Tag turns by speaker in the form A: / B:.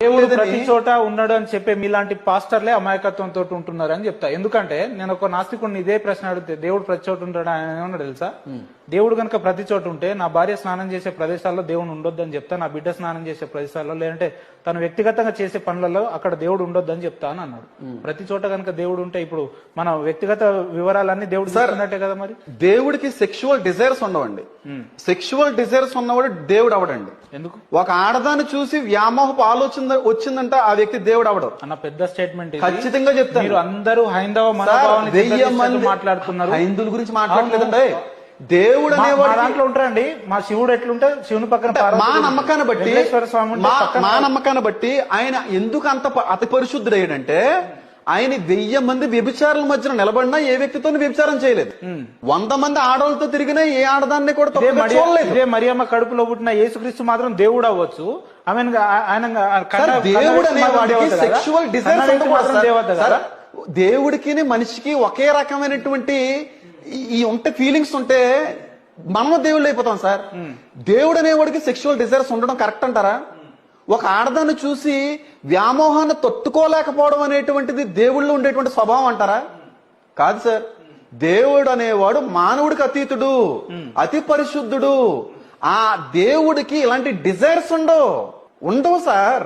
A: దేవుడు ప్రతి చోట ఉన్నాడు అని చెప్పే మీలాంటి పాస్టర్లే అమాయకత్వంతో ఉంటున్నారు అని చెప్తా. ఎందుకంటే నేను ఒక నాస్తికుడిని ఇదే ప్రశ్న అడిగితే దేవుడు ప్రతి చోట ఉంటాడు ఆయన తెలుసా? దేవుడు కనుక ప్రతి చోట ఉంటే నా భార్య స్నానం చేసే ప్రదేశాల్లో దేవుడు ఉండొద్దు అని చెప్తా నా బిడ్డ స్నానం చేసే ప్రదేశాల్లో లేదంటే తను వ్యక్తిగతంగా చేసే పనులలో అక్కడ దేవుడు ఉండొద్దు అని చెప్తా అని అన్నాడు. ప్రతి చోట కనుక దేవుడు ఉంటే ఇప్పుడు మన వ్యక్తిగత వివరాలన్నీ దేవుడు చూస్తున్నట్టే కదా మరి?
B: దేవుడికి సెక్షువల్ డిజైర్స్ ఉండవండి సెక్షువల్ డిజైర్స్ ఉన్నవాడు దేవుడు అవడండి
A: ఎందుకు?
B: ఒక ఆడదాన్ని చూసి వ్యామోహపు ఆలోచన వచ్చిందంటే ఆ వ్యక్తి దేవుడు అవడం
A: అన్న పెద్ద స్టేట్మెంట్
B: ఖచ్చితంగా చెప్తాను.
A: మీరు అందరూ హైందవ
B: వెయ్యి మంది
A: మాట్లాడుతున్నారు.
B: హైందువుల గురించి మాట్లాడలేదండి దేవుడు అనేవాడు
A: దాంట్లో ఉంటారండి. మా శివుడు ఎట్లుంటే శివుని పక్కన
B: మా నమ్మకాన్ని బట్టి మా నమ్మకాన్ని బట్టి ఆయన ఎందుకు అంత అతి పరిశుద్ధుడయ్యాడంటే ఆయన వెయ్యి మంది వ్యభిచారుల మధ్యన నిలబడినా ఏ వ్యక్తితో వ్యభిచారం చేయలేదు. వంద మంది ఆడవాళ్ళతో తిరిగినా ఏ ఆడదాన్ని కూడా చూడలేదు.
A: ఇదే మరియమ్మ కడుపులో పుట్టిన యేసుక్రీస్తు మాత్రం దేవుడు అవ్వచ్చు. ఆమె ఆయన
B: దేవుడు అనేవాడికి? సెక్షువల్? దేవుడికి మనిషికి ఒకే రకమైనటువంటి ఈ- ఉంటే ఫీలింగ్స్ ఉంటే మనము దేవుళ్ళు అయిపోతాం సార్. దేవుడు అనేవాడికి సెక్షువల్ డిజైర్స్ ఉండడం కరెక్ట్ అంటారా? ఒక ఆడదాన్ని చూసి వ్యామోహాన్ని తట్టుకోలేకపోవడం అనేటువంటిది దేవుళ్ళు ఉండేటువంటి స్వభావం అంటారా? కాదు సార్. దేవుడు అనేవాడు మానవుడికి అతీతుడు అతి పరిశుద్ధుడు. ఆ దేవుడికి ఇలాంటి డిజైర్స్ ఉండవు. ఉండవు సార్.